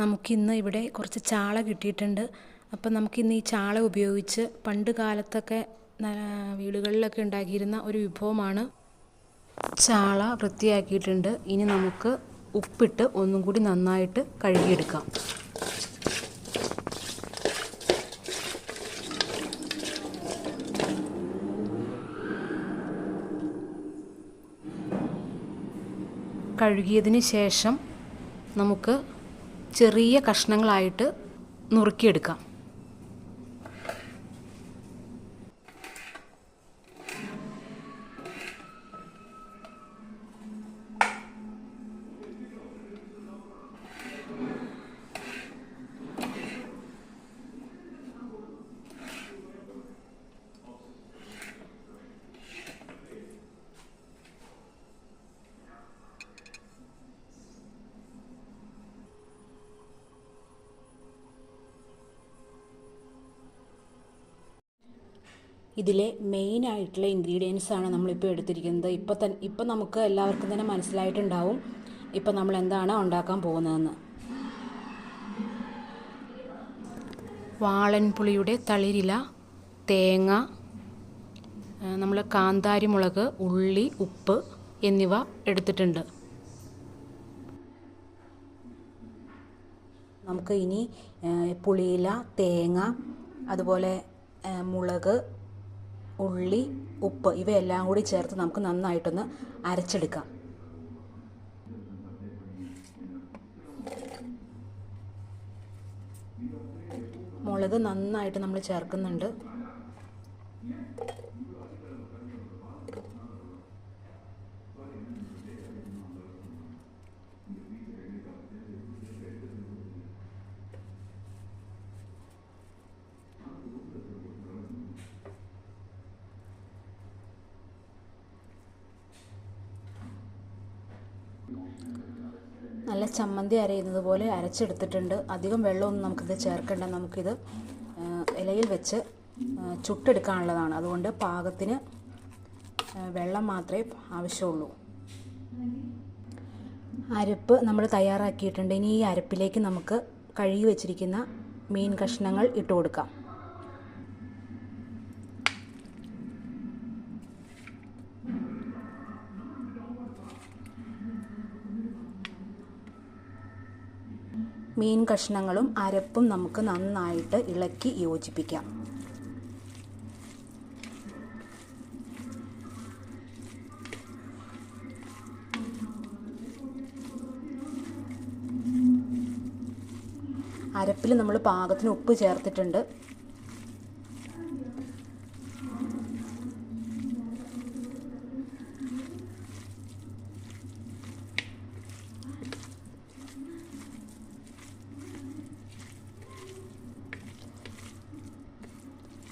നമുക്കിന്ന് ഇവിടെ കുറച്ച് ചാള കിട്ടിയിട്ടുണ്ട്. അപ്പം നമുക്കിന്ന് ഈ ചാള ഉപയോഗിച്ച് പണ്ട് കാലത്തൊക്കെ വീടുകളിലൊക്കെ ഉണ്ടാക്കിയിരുന്ന ഒരു വിഭവമാണ് ചാള വൃത്തിയാക്കിയിട്ടുണ്ട്. ഇനി നമുക്ക് ഉപ്പിട്ട് ഒന്നും കൂടി നന്നായിട്ട് കഴുകിയെടുക്കാം. കഴുകിയതിന് ശേഷം നമുക്ക് ചെറിയ കഷ്ണങ്ങളായിട്ട് നുറുക്കിയെടുക്കാം. ഇതിലെ മെയിൻ ആയിട്ടുള്ള ഇൻഗ്രീഡിയൻസ് ആണ് നമ്മളിപ്പോൾ എടുത്തിരിക്കുന്നത്. ഇപ്പോൾ തന്നെ ഇപ്പം നമുക്ക് എല്ലാവർക്കും തന്നെ മനസ്സിലായിട്ടുണ്ടാവും ഇപ്പം നമ്മൾ എന്താണ് ഉണ്ടാക്കാൻ പോകുന്നതെന്ന്. വാളൻപുളിയുടെ തളിരില തേങ്ങ നമ്മൾ കാന്താരി മുളക് ഉള്ളി ഉപ്പ് എന്നിവ എടുത്തിട്ടുണ്ട്. നമുക്ക് ഇനി പുളിയില തേങ്ങ അതുപോലെ മുളക് ഉള്ളി ഉപ്പ് ഇവയെല്ലാം കൂടി ചേർത്ത് നമുക്ക് നന്നായിട്ടൊന്ന് അരച്ചെടുക്കാം. മുളക് നന്നായിട്ട് നമ്മൾ ചേർക്കുന്നുണ്ട് നല്ല ചമ്മന്തി അരയുന്നത് പോലെ അരച്ചെടുത്തിട്ടുണ്ട്. അധികം വെള്ളമൊന്നും നമുക്കിത് ചേർക്കേണ്ട. നമുക്കിത് ഇലയിൽ വെച്ച് ചുട്ടെടുക്കാനുള്ളതാണ്. അതുകൊണ്ട് പാകത്തിന് വെള്ളം മാത്രമേ ആവശ്യമുള്ളൂ. അരപ്പ് നമ്മൾ തയ്യാറാക്കിയിട്ടുണ്ട്. ഇനി ഈ അരപ്പിലേക്ക് നമുക്ക് കഴുകി വെച്ചിരിക്കുന്ന മീൻ കഷ്ണങ്ങൾ ഇട്ട് കൊടുക്കാം. മീൻ കഷ്ണങ്ങളും അരപ്പും നമുക്ക് നന്നായിട്ട് ഇളക്കി യോജിപ്പിക്കാം. അരപ്പിൽ നമ്മൾ പാകത്തിന് ഉപ്പ് ചേർത്തിട്ടുണ്ട്.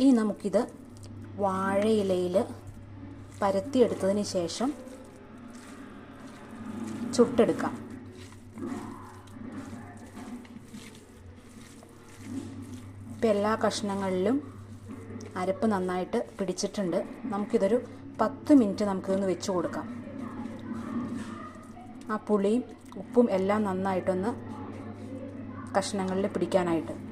ഇനി നമുക്കിത് വാഴയിലയിൽ പരത്തിയെടുത്തതിന് ശേഷം ചുട്ടെടുക്കാം. ഇപ്പം എല്ലാ കഷ്ണങ്ങളിലും അരപ്പ് നന്നായിട്ട് പിടിച്ചിട്ടുണ്ട്. നമുക്കിതൊരു പത്ത് മിനിറ്റ് നമുക്കിതൊന്ന് വെച്ച് കൊടുക്കാം. ആ പുളിയും ഉപ്പും എല്ലാം നന്നായിട്ടൊന്ന് കഷ്ണങ്ങളിൽ പിടിക്കാനായിട്ട്.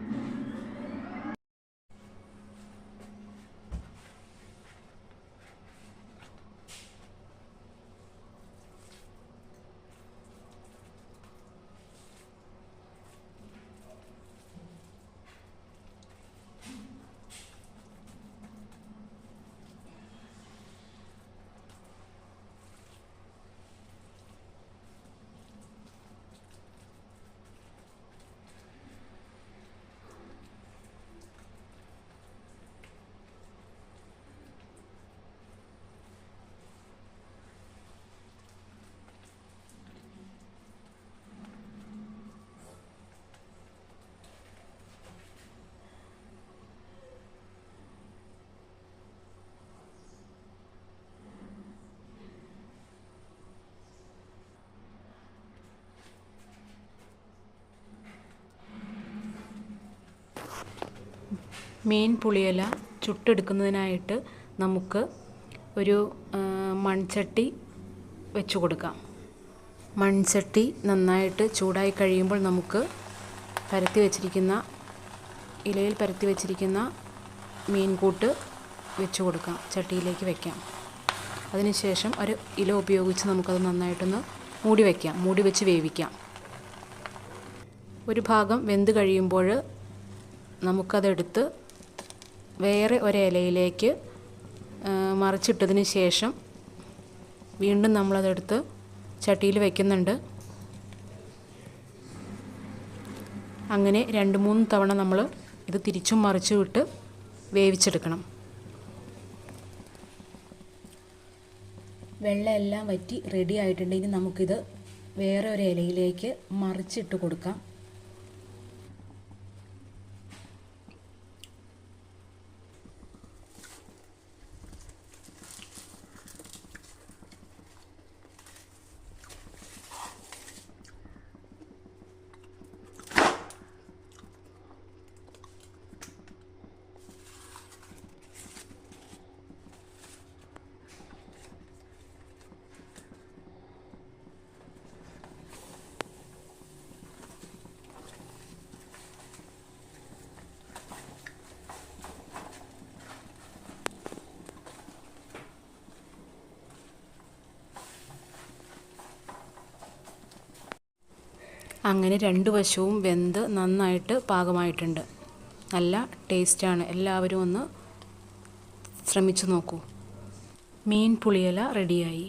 മീൻ പുളിയില ചുട്ടെടുക്കുന്നതിനായിട്ട് നമുക്ക് ഒരു മൺചട്ടി വെച്ച് കൊടുക്കാം. മൺചട്ടി നന്നായിട്ട് ചൂടായി കഴിയുമ്പോൾ നമുക്ക് പരത്തി വെച്ചിരിക്കുന്ന ഇലയിൽ പരത്തി വെച്ചിരിക്കുന്ന മീൻകൂട്ട് വെച്ച് കൊടുക്കാം. ചട്ടിയിലേക്ക് വെക്കാം. അതിനുശേഷം ഒരു ഇല ഉപയോഗിച്ച് നമുക്കത് നന്നായിട്ടൊന്ന് മൂടി വയ്ക്കാം മൂടി വെച്ച് വേവിക്കാം. ഒരു ഭാഗം വെന്ത് കഴിയുമ്പോൾ നമുക്കതെടുത്ത് വേറെ ഒരിലയിലേക്ക് മറിച്ചിട്ടതിന് ശേഷം വീണ്ടും നമ്മളതെടുത്ത് ചട്ടിയിൽ വയ്ക്കുന്നുണ്ട് അങ്ങനെ രണ്ട് മൂന്ന് തവണ നമ്മൾ ഇത് തിരിച്ചും മറിച്ചും വിട്ട് വേവിച്ചെടുക്കണം. വെള്ളമെല്ലാം വറ്റി റെഡി ആയിട്ടുണ്ട്. ഇനി നമുക്കിത് വേറെ ഒരു ഇലയിലേക്ക് മറിച്ചിട്ട് കൊടുക്കാം. അങ്ങനെ രണ്ട് വശവും വെന്ത് നന്നായിട്ട് പാകമായിട്ടുണ്ട്. നല്ല ടേസ്റ്റാണ്. എല്ലാവരും ഒന്ന് ശ്രമിച്ചു നോക്കൂ. മീൻ പുളിയില റെഡിയായി